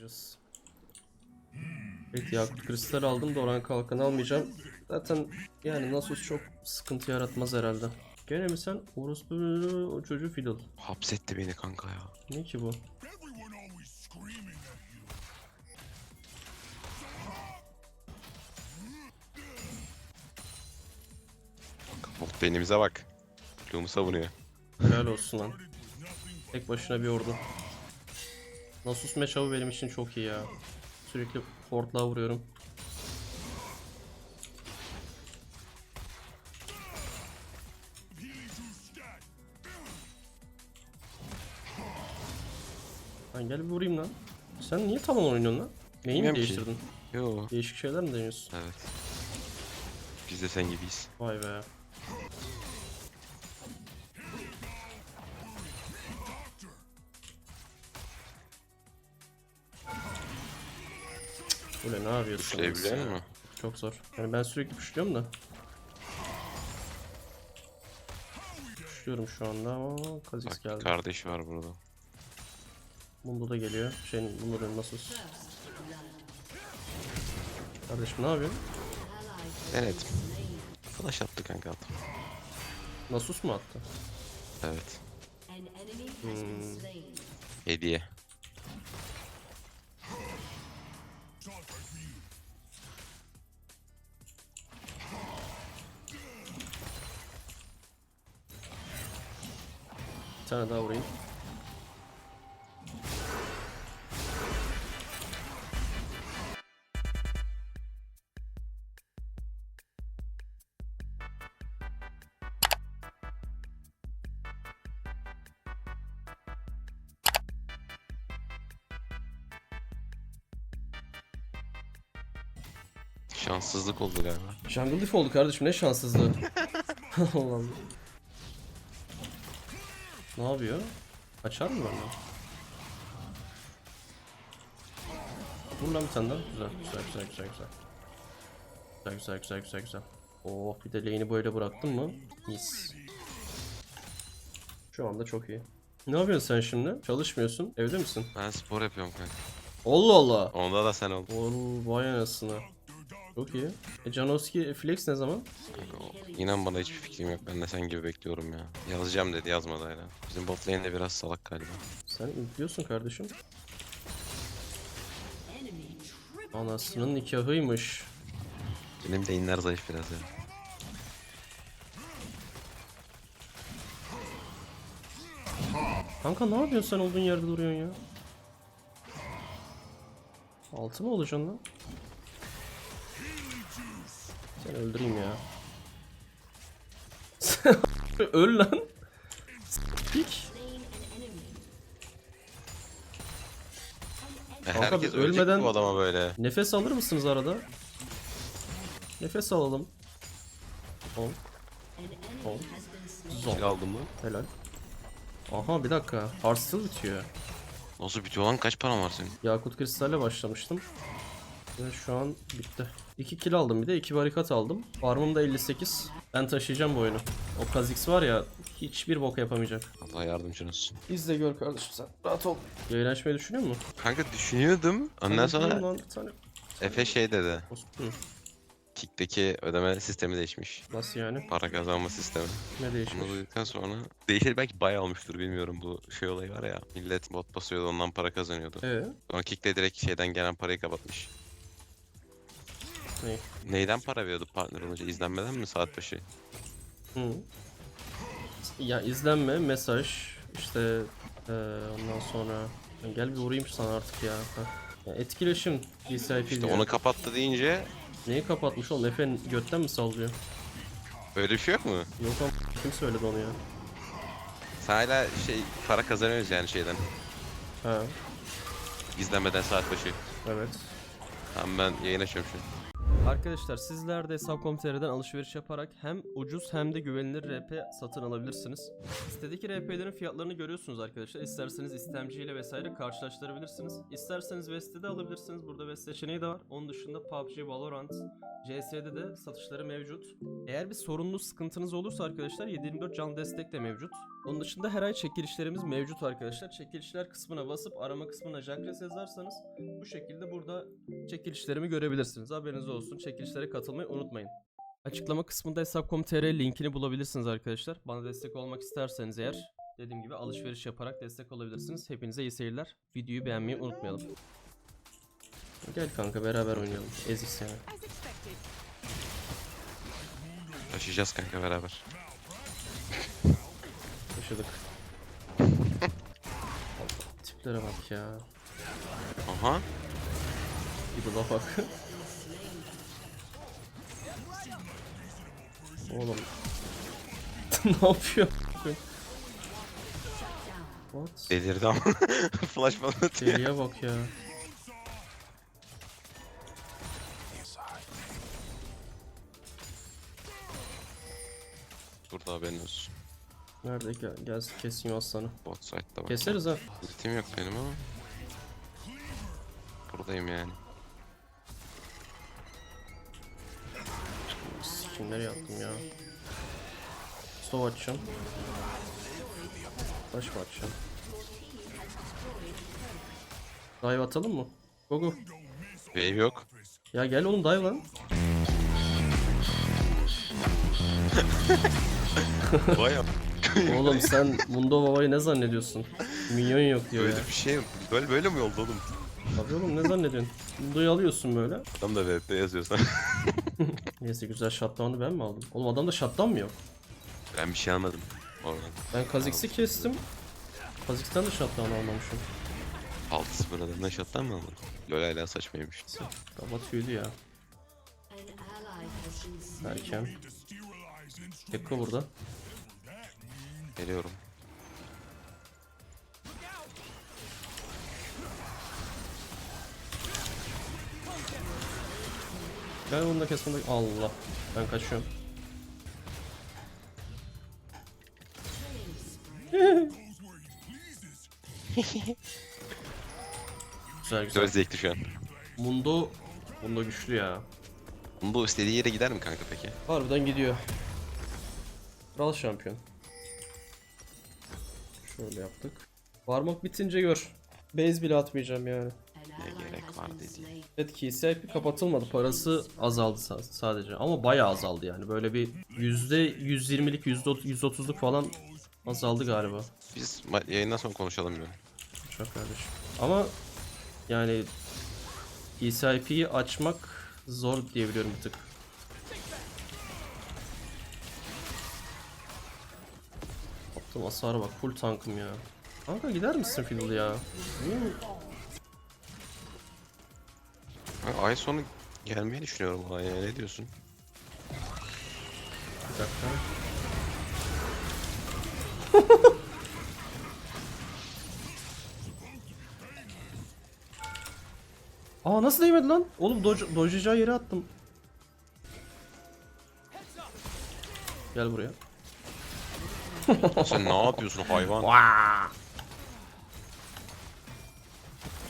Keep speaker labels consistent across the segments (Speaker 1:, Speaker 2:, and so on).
Speaker 1: Bakacağız. Evet Yakut Kristal aldım da Orhan Kalkan almayacağım. Zaten yani Nasus çok sıkıntı yaratmaz herhalde. Gene mi sen orospu o çocuğu fiddle.
Speaker 2: Hapsetti beni kanka ya.
Speaker 1: Ne ki bu?
Speaker 2: Bot beynimize bak. Bloom'u savunuyor.
Speaker 1: Helal olsun lan. Tek başına bir ordu. Nasus matchup'ı benim için çok iyi ya. Sürekli portla vuruyorum. Lan gel bir vurayım lan. Sen niye talon oynuyorsun lan? Neyi mi
Speaker 2: Bilmiyorum ki.
Speaker 1: değiştirdin?
Speaker 2: Yo.
Speaker 1: Değişik şeyler mi deniyorsun?
Speaker 2: Evet. Biz de sen gibiyiz.
Speaker 1: Vay be. Böyle ne yapıyorsun?
Speaker 2: Tuşlayabiliyor
Speaker 1: ya?
Speaker 2: musun?
Speaker 1: Çok zor. Yani ben sürekli puşluyorum da. Puşluyorum şu anda ama Kha'Zix
Speaker 2: Bak
Speaker 1: geldi.
Speaker 2: kardeş var burada.
Speaker 1: Mundo da geliyor. Şey, Mundo diyorum nasıl? Kardeşim ne yapıyorsun?
Speaker 2: Denedim. Flash attı kanka adam.
Speaker 1: Nasus mu attı?
Speaker 2: Evet.
Speaker 3: Slain.
Speaker 2: Hediye.
Speaker 1: Tane daha vurayım.
Speaker 2: Şanssızlık oldu galiba.
Speaker 1: Jungle Diff oldu kardeşim ne şanssızlığı. Allah Allah. Ne yapıyor? Açar mı bana? Vur lan bir tane daha. Güzel, güzel, güzel, güzel, güzel. Güzel, güzel, güzel, güzel, güzel. Oh, bir de lane'i böyle bıraktın mı? Mis. Şu anda çok iyi. Ne yapıyorsun sen şimdi? Çalışmıyorsun. Evde misin?
Speaker 2: Ben spor yapıyorum kanka.
Speaker 1: Allah Allah.
Speaker 2: Onda da sen oldun.
Speaker 1: Oğlum vay anasını. Çok iyi. E Janoski Flex ne zaman?
Speaker 2: İnan bana hiçbir fikrim yok. Ben de sen gibi bekliyorum ya. Yazacağım dedi yazmadı hala. Bizim bot lane de biraz salak galiba.
Speaker 1: Sen infliyorsun kardeşim. Anasının nikahıymış.
Speaker 2: Benim de inler zayıf biraz ya.
Speaker 1: Kanka ne yapıyorsun sen olduğun yerde duruyorsun ya? Altı mı olacaksın lan? Öldüreyim ya. Öl lan. Pik. Kanka
Speaker 2: herkes ölecek
Speaker 1: ölmeden-
Speaker 2: bu adama böyle.
Speaker 1: Nefes alır mısınız arada? Nefes alalım.
Speaker 3: Been slain.
Speaker 1: Zon.
Speaker 2: Kill aldın mı?
Speaker 1: Helal. Aha bir dakika. Hearthstone bitiyor.
Speaker 2: Nasıl bitiyor lan? Kaç paran var senin?
Speaker 1: Yakut Kristal'le başlamıştım. Ve şu an bitti. 2 kill aldım bir de 2 barikat aldım. Farmım da 58. Ben taşıyacağım bu oyunu. O Kha'Zix var ya hiçbir bok yapamayacak.
Speaker 2: Allah yardımcın olsun.
Speaker 1: İzle gör kardeşim sen. Rahat ol. Yayın açmayı düşünüyor musun?
Speaker 2: Kanka düşünüyordum. Ondan sonra
Speaker 1: lan tane.
Speaker 2: Efe şey dedi.
Speaker 1: Hı,
Speaker 2: Kick'teki ödeme sistemi değişmiş.
Speaker 1: Nasıl yani?
Speaker 2: Para kazanma sistemi.
Speaker 1: Ne
Speaker 2: Bunu
Speaker 1: değişmiş?
Speaker 2: duyduktan sonra değişir belki bayağı olmuştur bilmiyorum bu şey olayı var ya. Millet bot basıyordu ondan para kazanıyordu.
Speaker 1: Ee,
Speaker 2: Sonra Kick'te direkt şeyden gelen parayı kapatmış.
Speaker 1: Ne?
Speaker 2: Neyden para veriyordu partner olunca? İzlenmeden mi saat başı?
Speaker 1: Hı. Ya izlenme, mesaj, işte eee, ondan sonra Ya gel bir vurayım sana artık ya. Heh. ya etkileşim DCIP
Speaker 2: İşte
Speaker 1: diyor.
Speaker 2: onu kapattı deyince
Speaker 1: Neyi kapatmış oğlum? Efe götten mi sallıyor?
Speaker 2: öyle bir şey yok mu?
Speaker 1: Yok ama kim söyledi onu ya?
Speaker 2: Sen hala şey para kazanıyoruz yani şeyden.
Speaker 1: Ha,
Speaker 2: İzlenmeden saat başı.
Speaker 1: evet.
Speaker 2: Tamam ben yayın açıyorum şimdi.
Speaker 1: Arkadaşlar sizler de Hesap.com.tr'den alışveriş yaparak hem ucuz hem de güvenilir RP satın alabilirsiniz. Sitedeki RP'lerin fiyatlarını görüyorsunuz arkadaşlar. İsterseniz istemciyle vesaire karşılaştırabilirsiniz. İsterseniz West'te de alabilirsiniz. Burada West seçeneği de var. Onun dışında PUBG, Valorant, CS'de de satışları mevcut. Eğer bir sorunlu sıkıntınız olursa arkadaşlar 724 can destek de mevcut. Onun dışında her ay çekilişlerimiz mevcut arkadaşlar. Çekilişler kısmına basıp arama kısmına Jacques yazarsanız bu şekilde burada çekilişlerimi görebilirsiniz. Haberiniz olsun. Çekilişlere katılmayı unutmayın. Açıklama kısmında hesap.com.tr linkini bulabilirsiniz arkadaşlar. Bana destek olmak isterseniz eğer dediğim gibi alışveriş yaparak destek olabilirsiniz. Hepinize iyi seyirler. Videoyu beğenmeyi unutmayalım. Gel kanka beraber oynayalım. Ezik
Speaker 4: expected.
Speaker 2: Taşıyacağız kanka beraber.
Speaker 1: Yaşadık. Tiplere bak ya.
Speaker 2: Aha.
Speaker 1: Bir de lafa bak. Oğlum. ne yapıyor? What?
Speaker 2: Delirdi ama. Flash falan atıyor.
Speaker 1: Deliye bak ya.
Speaker 2: Burada haberin olsun.
Speaker 1: Nerede gel gelsin keseyim aslanı.
Speaker 2: Bot site'da bak.
Speaker 1: Keseriz ha.
Speaker 2: Ultim yok benim ama. Buradayım yani.
Speaker 1: Kim nereye attım ya? Stov açacağım. Taş mı açacağım? Dive atalım mı? Go go.
Speaker 2: Wave yok.
Speaker 1: Ya gel oğlum dive lan.
Speaker 2: Baya.
Speaker 1: Oğlum sen Mundo Baba'yı ne zannediyorsun? Minyon yok diyor ya.
Speaker 2: Böyle bir şey böyle böyle mi oldu oğlum?
Speaker 1: Tabii oğlum ne zannediyorsun? Mundo'yu alıyorsun böyle.
Speaker 2: Adam da VP yazıyor sana.
Speaker 1: Neyse güzel shutdown'u ben mi aldım? Oğlum adamda shutdown mı yok?
Speaker 2: ben bir şey anladım. Oradan.
Speaker 1: Ben Kha'Zix'i kestim. Kha'Zix'ten de shutdown almamışım.
Speaker 2: 6-0 adamdan shot'tan mı aldın? Lol hala saçmaymış.
Speaker 1: Baba tüydü ya. Erken. Gekko burada.
Speaker 2: Geliyorum.
Speaker 1: Gel bunu da kes bunu da... Allah. Ben kaçıyorum. güzel güzel.
Speaker 2: Güzel zevkli şu an.
Speaker 1: Mundo... Mundo güçlü ya.
Speaker 2: Bu istediği yere gider mi kanka peki?
Speaker 1: Harbiden gidiyor. Kral şampiyon. Şöyle yaptık. Varmak bitince gör. Base bile atmayacağım yani.
Speaker 3: An ally
Speaker 2: gerek var dedi.
Speaker 1: Evet KCIP kapatılmadı. Parası azaldı sa- sadece. Ama bayağı azaldı yani. Böyle bir yüzde 120'lik %130'luk falan azaldı galiba.
Speaker 2: Biz yayından sonra konuşalım diyorum.
Speaker 1: Çok kardeşim. Ama yani KCIP'yi açmak zor diyebiliyorum bir tık. Yaptığım hasara bak. Full tankım ya. Kanka gider misin Fiddle ya?
Speaker 2: Ay sonu gelmeyi düşünüyorum olaya. Ne diyorsun?
Speaker 1: Bir dakika. Aa nasıl değmedi lan? Oğlum dodge, dodge'acağı yere attım. Gel buraya.
Speaker 2: Sen ne yapıyorsun hayvan?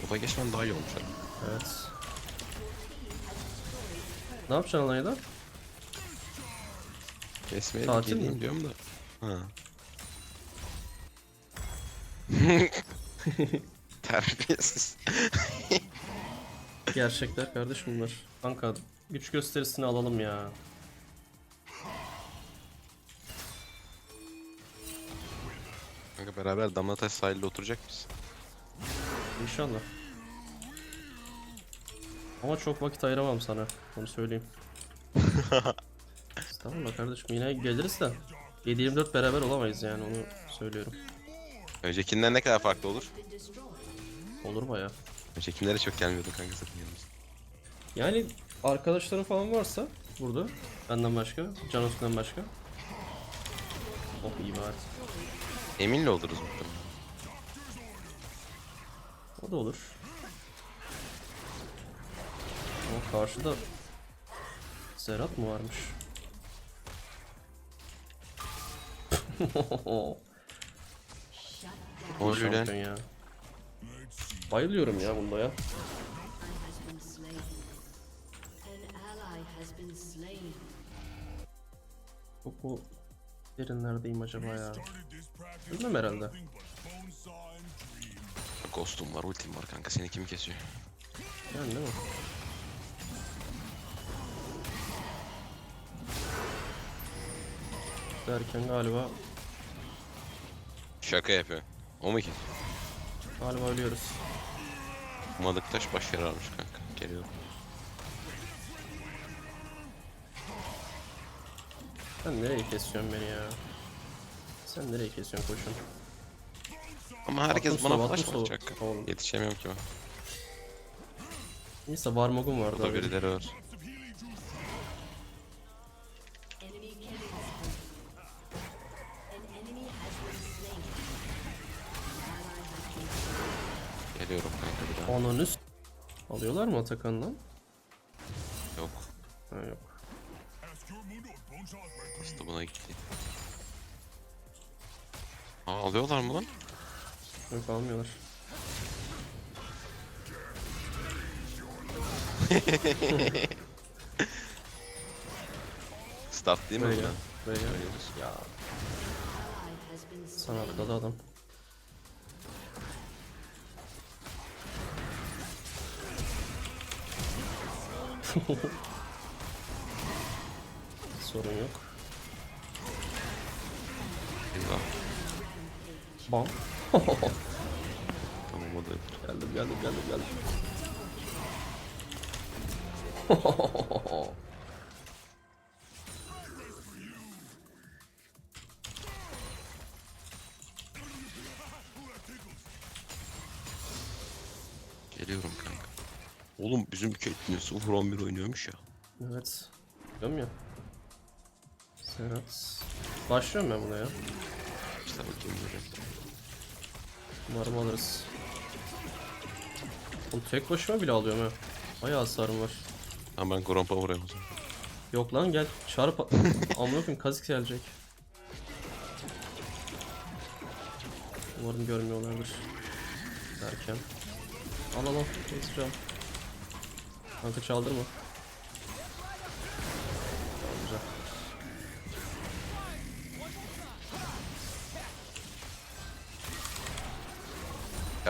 Speaker 2: Oda geçmen daha iyi olmuş.
Speaker 1: Evet. Ne yapacaksın Alanya'da?
Speaker 2: Kesmeye
Speaker 1: Tatil
Speaker 2: bir geleyim
Speaker 1: mi?
Speaker 2: diyorum da. Ha. Terbiyesiz.
Speaker 1: Gerçekler kardeş bunlar. Kanka güç gösterisini alalım ya.
Speaker 2: Kanka beraber Damlataş sahilde oturacak mıyız?
Speaker 1: İnşallah. Ama çok vakit ayıramam sana. Onu söyleyeyim. Estağfurullah kardeşim yine geliriz de 7-24 beraber olamayız yani onu söylüyorum.
Speaker 2: Öncekinden ne kadar farklı olur?
Speaker 1: Olur baya.
Speaker 2: Öncekilere çok gelmiyordu kanka sakın yanımıza.
Speaker 1: Yani arkadaşların falan varsa burada benden başka, Canos'tan başka. Oh iyi bari.
Speaker 2: Eminle oluruz muhtemelen.
Speaker 1: O da olur. Ama karşıda Serhat mı varmış?
Speaker 2: Oluyor lan?
Speaker 1: Ya. Bayılıyorum ya bunda ya. Bu Derinlerdeyim acaba ya? Bilmem herhalde.
Speaker 2: Ghost'um var, ultim var kanka. Seni kim kesiyor?
Speaker 1: Yani değil mi? Derken galiba
Speaker 2: Şaka yapıyor. O mu kesiyor?
Speaker 1: galiba ölüyoruz.
Speaker 2: Umadık taş baş yararmış kanka. Geliyorum.
Speaker 1: Sen nereye kesiyorsun beni ya? Sen nereye kesiyorsun koşun?
Speaker 2: Ama herkes bana flash atacak.
Speaker 1: Oğlum.
Speaker 2: Yetişemiyorum ki ben.
Speaker 1: Neyse Varmog'um vardı
Speaker 2: Burada
Speaker 1: abi.
Speaker 2: birileri var. Geliyorum kanka bir daha.
Speaker 1: Onun üst. Alıyorlar mı Atakan'dan?
Speaker 2: Yok.
Speaker 1: Ha yok.
Speaker 2: Aslında buna gitti. Aa alıyorlar mı lan?
Speaker 1: Yok almıyorlar.
Speaker 2: Start değil mi bu. Oynuyoruz.
Speaker 1: Ya
Speaker 3: has been
Speaker 1: sana atladı adam. Sorun yok.
Speaker 2: Güzel.
Speaker 1: Bam.
Speaker 2: Tamam o da
Speaker 1: Geldim geldim geldim geldim.
Speaker 2: Geliyorum kanka. Oğlum bizim Caitlyn 0 11 oynuyormuş ya.
Speaker 1: evet. Biliyorum ya. Serhat. Başlıyorum ben buna ya.
Speaker 2: İşte bakayım böyle.
Speaker 1: Umarım alırız. Oğlum tek başıma bile alıyorum ha. Bayağı hasarım var.
Speaker 2: Tamam ben Grompa vurayım o zaman.
Speaker 1: Yok lan gel çarp amına koyayım kazik gelecek. Umarım görmüyorlardır. Derken. Al al al. Kanka çaldırma.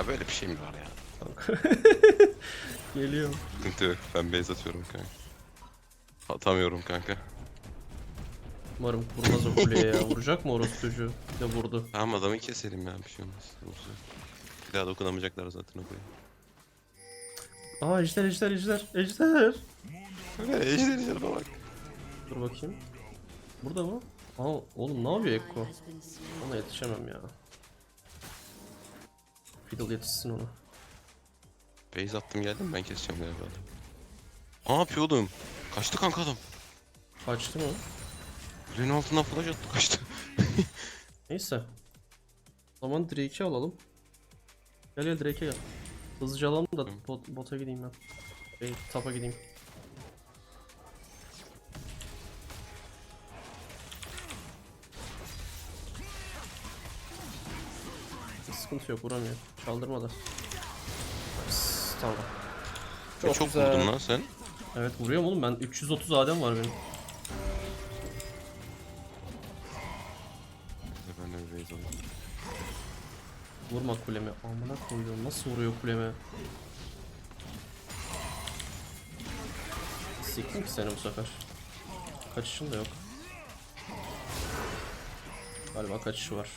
Speaker 2: Ya böyle bir şey mi var ya?
Speaker 1: Kanka. Geliyorum.
Speaker 2: Sıkıntı yok. Ben base atıyorum kanka. Atamıyorum kanka.
Speaker 1: Umarım vurmaz o kuleye ya. Vuracak mı orospu çocuğu? Bir de vurdu.
Speaker 2: Tamam adamı keselim ya bir şey olmaz. Vursa. Bir daha dokunamayacaklar zaten o koyu.
Speaker 1: Aa ejder ejder ejder ejder.
Speaker 2: Ejder ejderine bak.
Speaker 1: Dur bakayım. Burada mı? Aa oğlum ne yapıyor Ekko? Ona yetişemem ya. Fiddle yetişsin ona.
Speaker 2: Base attım geldim ben keseceğim galiba. Ne yapıyor oğlum? Kaçtı kanka adam.
Speaker 1: Kaçtı mı?
Speaker 2: Kulenin altından flash attı kaçtı.
Speaker 1: Neyse. O zaman Drake'i alalım. Gel gel Drake'e gel. Hızlıca alalım da bot, bota gideyim ben. Şey, tapa gideyim. Sıkıntı yok vuramıyor. Çaldırma da. Nice, Tamam.
Speaker 2: Çok, çok vurdun lan sen.
Speaker 1: Evet vuruyorum oğlum ben 330 adem var benim.
Speaker 2: Ben de bir base alayım.
Speaker 1: Vurma kuleme. Amına koyuyorum. Nasıl vuruyor kuleme? Siktim ki seni bu sefer. Kaçışın da yok. Galiba kaçışı var.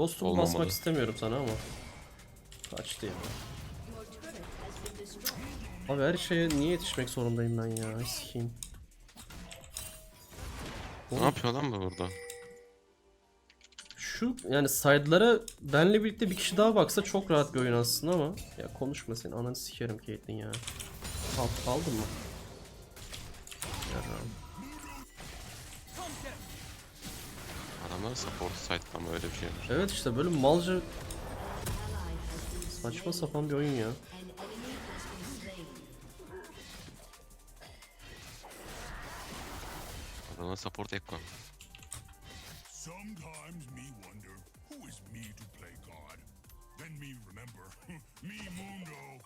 Speaker 1: Ghost'umu
Speaker 2: Olmamalı.
Speaker 1: basmak istemiyorum sana ama. Kaçtı ya. Abi her şeye niye yetişmek zorundayım ben ya? Sikeyim.
Speaker 2: Ne yapıyor lan bu burada?
Speaker 1: Şu yani side'lara benle birlikte bir kişi daha baksa çok rahat bir oyun aslında ama ya konuşma sen ananı sikerim Caitlyn ya. Al, aldın mı? Yarrağım.
Speaker 2: Adamlar support site ama öyle bir şey.
Speaker 1: Evet işte böyle malca saçma sapan bir oyun ya.
Speaker 2: Adamlar support ekko.
Speaker 4: Sometimes me wonder who is me to play God. Then me remember me Mundo.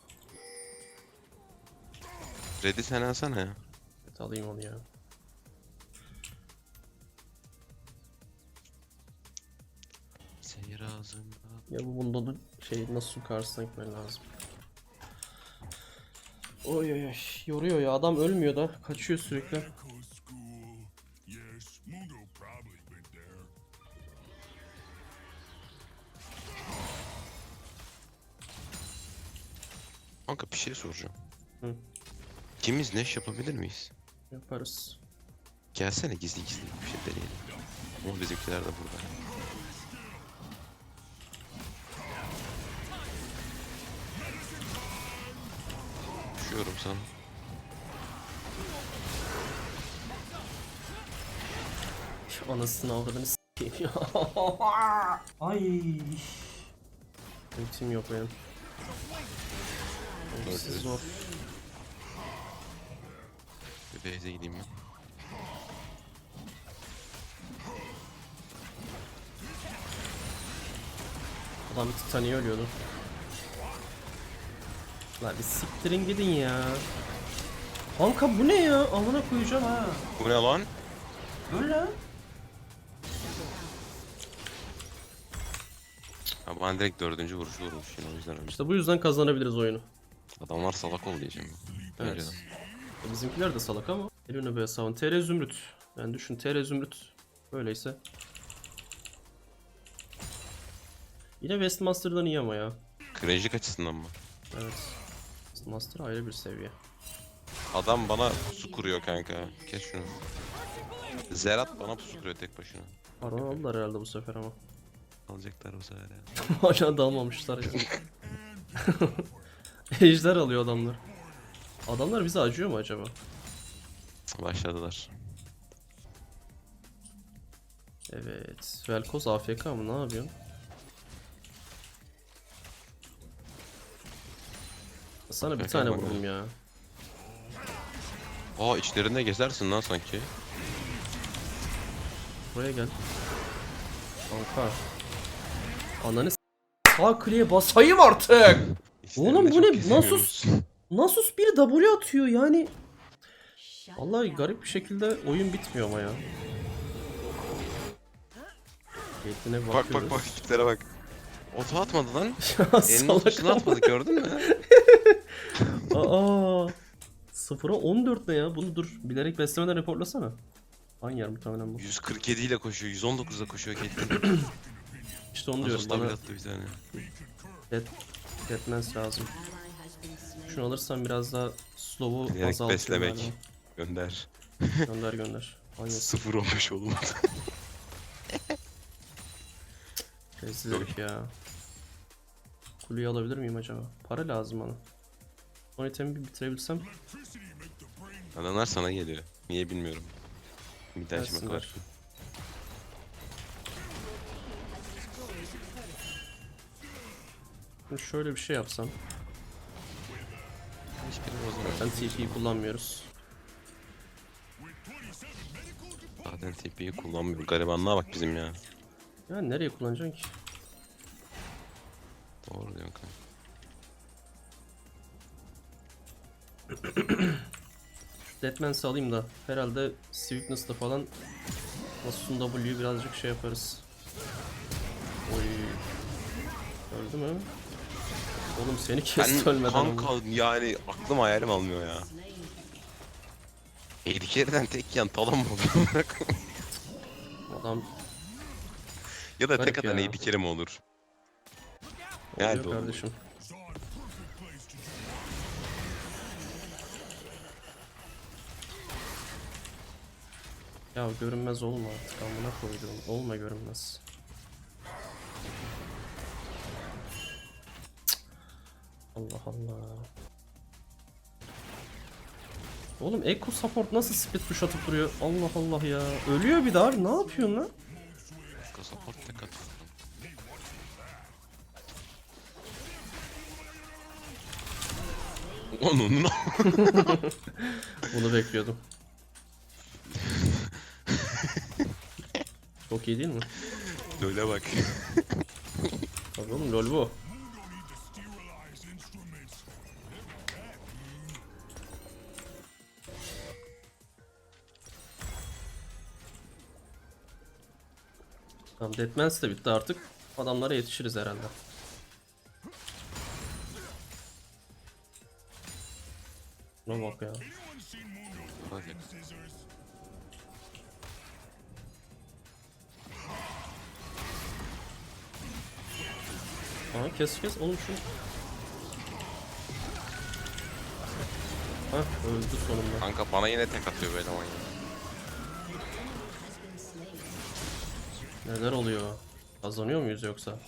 Speaker 2: Red'i sen alsana ya.
Speaker 1: Evet alayım onu ya. Ya bu bunda şey nasıl karşısına gitmen lazım. Oy oy oy. Yoruyor ya adam ölmüyor da kaçıyor sürekli.
Speaker 2: Kanka bir şey soracağım.
Speaker 1: Hı.
Speaker 2: İkimiz neş yapabilir miyiz?
Speaker 1: Yaparız.
Speaker 2: Gelsene gizli gizli bir şey deneyelim. Ama bizimkiler de burada. Düşüyorum sana.
Speaker 1: Anasını avradını s**eyim ya. Ay. Ultim yok benim. Siz zor.
Speaker 2: Bir base'e gideyim ben.
Speaker 1: Adam bir Titaniye ölüyordu. Lan bir siktirin gidin ya. Kanka bu ne ya? Amına koyacağım ha.
Speaker 2: Bu ne lan?
Speaker 1: Öyle lan.
Speaker 2: Ha ben direkt dördüncü vuruşu vurmuş yine o yüzden ölmüş.
Speaker 1: İşte bu yüzden kazanabiliriz oyunu.
Speaker 2: Adamlar salak ol diyeceğim.
Speaker 1: Evet.
Speaker 2: Önceden.
Speaker 1: E, Bizimkiler de salak ama. Eline be savun. TR Zümrüt. Yani düşün TR Zümrüt. Böyleyse. Yine Westmaster'dan iyi ama ya.
Speaker 2: Cringe'lik açısından mı?
Speaker 1: Evet. Westmaster ayrı bir seviye.
Speaker 2: Adam bana pusu kuruyor kanka. Kes şunu. Zerat bana pusu kuruyor tek başına.
Speaker 1: Pardon aldılar herhalde bu sefer ama.
Speaker 2: Alacaklar bu sefer ya.
Speaker 1: Hala dalmamışlar ya. Ejder alıyor adamlar. Adamlar bize acıyor mu acaba?
Speaker 2: Başladılar.
Speaker 1: Evet. Velkoz AFK mı? Ne yapıyorsun? Sana bir tane vurdum ya.
Speaker 2: Aa içlerinde gezersin lan sanki.
Speaker 1: Buraya gel. Kanka. Ananı s- Sağ kliğe basayım artık.
Speaker 2: İçlerinde
Speaker 1: Oğlum bu
Speaker 2: çok
Speaker 1: ne?
Speaker 2: gezemiyoruz.
Speaker 1: Nasus bir W atıyor yani. Vallahi garip bir şekilde oyun bitmiyor ama ya. Caitlyn'e
Speaker 2: Bak
Speaker 1: bakıyoruz.
Speaker 2: bak bak tiplere bak. Oto atmadı lan.
Speaker 1: Ya
Speaker 2: Elinin
Speaker 1: salak ama.
Speaker 2: atmadı gördün mü?
Speaker 1: Aa. 0'a 14 ne ya? Bunu dur bilerek beslemeden reportlasana. Hangi yer muhtemelen bu?
Speaker 2: 147 ile koşuyor, 119 ile koşuyor Caitlyn.
Speaker 1: İşte onu diyorum
Speaker 2: Nasus
Speaker 1: bana
Speaker 2: attı bir tane.
Speaker 1: dead, deadmans lazım. Şunu alırsam biraz daha slow'u
Speaker 2: Bilerek
Speaker 1: azaltıyor
Speaker 2: beslemek.
Speaker 1: galiba.
Speaker 2: Gönder.
Speaker 1: Gönder gönder. Hangisi?
Speaker 2: 0 olmuş olmadı.
Speaker 1: Rezil herif ya. Kuleyi alabilir miyim acaba? Para lazım bana. Son itemi bir bitirebilsem.
Speaker 2: Adamlar sana geliyor. Niye bilmiyorum. Bir açmak
Speaker 1: Gelsinler.
Speaker 2: var.
Speaker 1: Şimdi şöyle bir şey yapsam.
Speaker 2: Hiçbiri bozmuyor.
Speaker 1: Zaten TP'yi kullanmıyoruz.
Speaker 2: Zaten TP'yi kullanmıyor. Garibanlığa bak bizim ya.
Speaker 1: Ya nereye kullanacaksın ki? Şu Deadmans'ı alayım da herhalde Sweetness'ta falan Nasus'un W'yu birazcık şey yaparız. Oy. Öldü mü? Oğlum seni kesti
Speaker 2: Ben
Speaker 1: ölmeden. ama.
Speaker 2: kanka yani aklım hayalim almıyor ya. Eğdikerden tek yan talan mı olur?
Speaker 1: Adam
Speaker 2: ya da
Speaker 1: Garip
Speaker 2: tek atan
Speaker 1: ya.
Speaker 2: eğdikeri mi olur?
Speaker 1: oluyor
Speaker 2: Geldi oğlum.
Speaker 1: kardeşim. Ya görünmez olma artık amına koydum. Olma görünmez. Allah Allah. Oğlum Echo Support nasıl split push atıp duruyor? Allah Allah ya. Ölüyor bir daha. Ne yapıyorsun lan?
Speaker 2: Support tek at. Onun
Speaker 1: Bunu bekliyordum. Çok iyi değil mi?
Speaker 2: Öyle bak.
Speaker 1: Oğlum lol bu. Tamam Deadmans de bitti artık. Adamlara yetişiriz herhalde. Buna bak ya. Aa kes kes oğlum şu. Hah öldü sonunda.
Speaker 2: Kanka bana yine tek atıyor böyle manyak.
Speaker 1: Neler oluyor? Kazanıyor muyuz yoksa?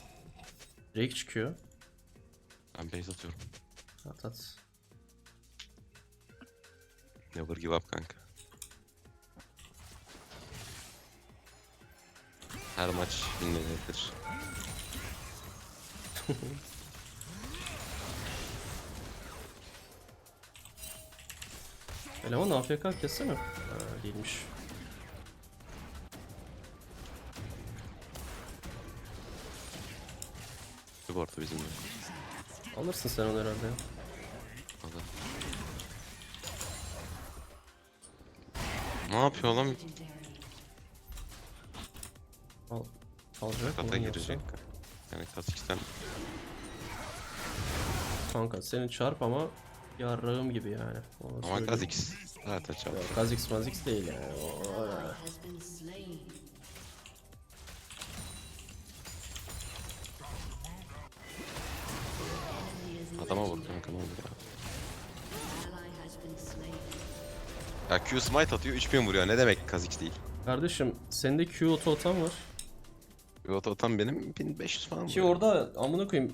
Speaker 1: Drake çıkıyor.
Speaker 2: Ben base atıyorum.
Speaker 1: At at.
Speaker 2: Never give up kanka. Her maç dinlenir.
Speaker 1: Eleman AFK kessene. Ha, değilmiş.
Speaker 2: Bu arada bizim de.
Speaker 1: Alırsın sen onu herhalde. ya.
Speaker 2: Da. Ne yapıyor lan?
Speaker 1: Al. Alacak mı
Speaker 2: Kata
Speaker 1: lan yoksa?
Speaker 2: Kazakistan'dan
Speaker 1: Kanka senin çarp ama yarrağım gibi yani. Onu
Speaker 2: ama. Kazix zaten çabuk.
Speaker 1: Yok, Kha'Zix Mazix değil yani. O- o-
Speaker 2: Adama vur kanka ne olur ya. Ya Q smite atıyor 3000 vuruyor ne demek Kazix değil.
Speaker 1: Kardeşim sende Q auto atan var.
Speaker 2: Yota atan benim 1500 falan
Speaker 1: Ki
Speaker 2: vuruyor.
Speaker 1: orada amına koyayım.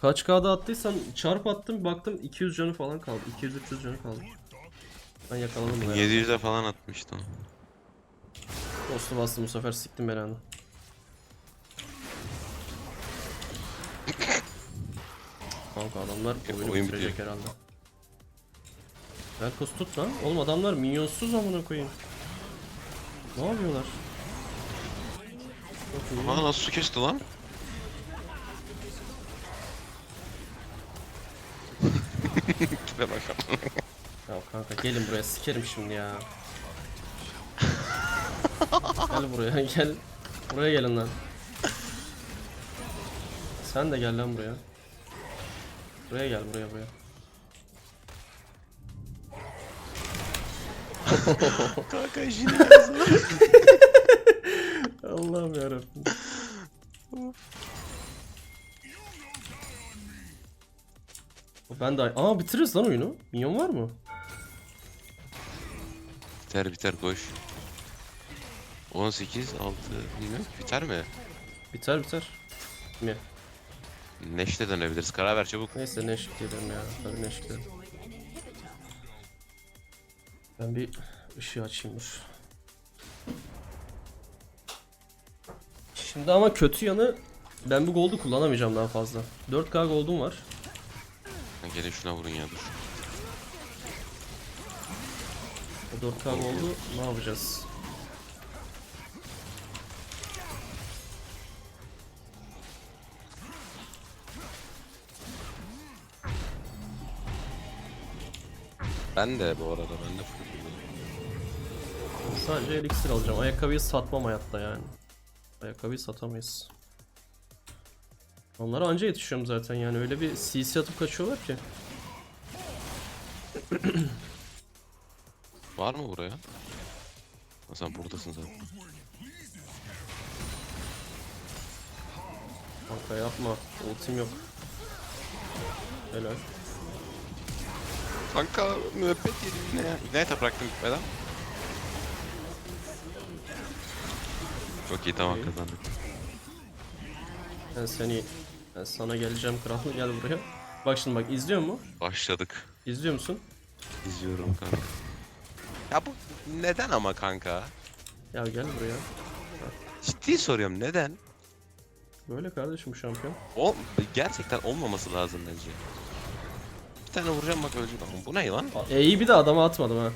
Speaker 1: Kaç K'da attıysan çarp attım baktım 200 canı falan kaldı. 200-300 canı kaldı. Ben yakaladım bunu.
Speaker 2: 700'e falan atmıştım.
Speaker 1: Ghost'u bastım bu sefer siktim belanı. Kanka adamlar
Speaker 2: Hep
Speaker 1: oyunu
Speaker 2: oyun
Speaker 1: bitirecek
Speaker 2: bitiyor.
Speaker 1: herhalde. Velkos tut lan. Oğlum adamlar minyonsuz amına koyayım. Ne yapıyorlar? Çok iyi.
Speaker 2: Aa nasıl su kesti lan? Tipe bak.
Speaker 1: Ya kanka gelin buraya sikerim şimdi ya. gel buraya gel. Buraya gelin lan. Sen de gel lan buraya. Buraya gel buraya buraya.
Speaker 2: Kanka işini
Speaker 1: Allah'ım yarabbim. Ben de Aa bitiririz lan oyunu. Minyon var mı?
Speaker 2: Biter biter koş. 18, 6, bilmiyorum ki biter mi?
Speaker 1: Biter biter. Mi?
Speaker 2: Neşte dönebiliriz. Karar ver çabuk.
Speaker 1: Neyse ne eşlik ederim ya. Tabii ne eşlik ederim. Ben bir ışığı açayım dur. Şimdi ama kötü yanı ben bu gold'u kullanamayacağım daha fazla. 4K gold'um var.
Speaker 2: Ha, Gelin şuna vurun ya dur.
Speaker 1: O 4K gold'u ne yapacağız?
Speaker 2: Ben de bu arada ben de full
Speaker 1: Sadece elixir alacağım. Ayakkabıyı satmam hayatta yani. Ayakkabıyı satamayız. Onlara anca yetişiyorum zaten yani öyle bir CC atıp kaçıyorlar ki.
Speaker 2: Var mı buraya? Ha, sen buradasın zaten.
Speaker 1: Kanka yapma. Ultim yok. Helal.
Speaker 2: Kanka müebbet yedim yine ya. Ignite'a bıraktım gitmeden. Çok iyi tamam kazandık.
Speaker 1: Ben seni ben sana geleceğim kral gel buraya. Bak şimdi bak izliyor mu?
Speaker 2: Başladık.
Speaker 1: İzliyor musun?
Speaker 2: İzliyorum kanka. Ya bu neden ama kanka?
Speaker 1: Ya gel buraya.
Speaker 2: Ciddi soruyorum neden?
Speaker 1: Böyle kardeşim bu şampiyon.
Speaker 2: O gerçekten olmaması lazım bence. Bir tane vuracağım bak ölecek ama bu ne lan?
Speaker 1: E'yi bir de adama atmadım ha.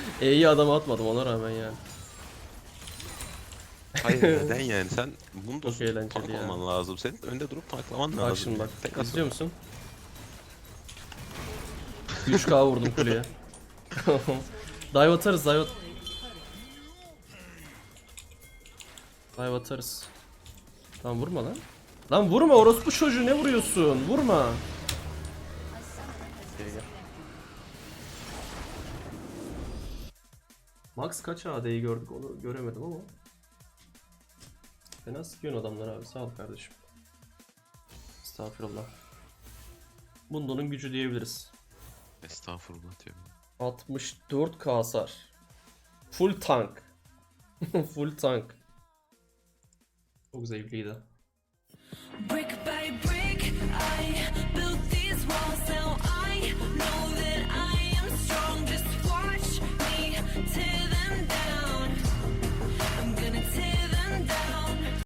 Speaker 1: E'yi adama atmadım ona rağmen yani.
Speaker 2: Hayır neden yani sen bunu
Speaker 1: Çok eğlenceli
Speaker 2: tank
Speaker 1: ya.
Speaker 2: olman lazım. Senin önde durup tanklaman lazım.
Speaker 1: Bak şimdi bak.
Speaker 2: Tek atma.
Speaker 1: İzliyor musun? 3K vurdum kuleye. dive atarız dive at- Dive atarız. Lan vurma lan. Lan vurma orospu çocuğu ne vuruyorsun? Vurma. Max kaç AD'yi gördük onu göremedim ama. Fena sıkıyorsun adamlar abi sağ ol kardeşim. Estağfurullah. Bundo'nun gücü diyebiliriz.
Speaker 2: Estağfurullah diyorum.
Speaker 1: 64k hasar. Full tank. Full tank. Çok zevkliydi.
Speaker 5: Brick by brick, I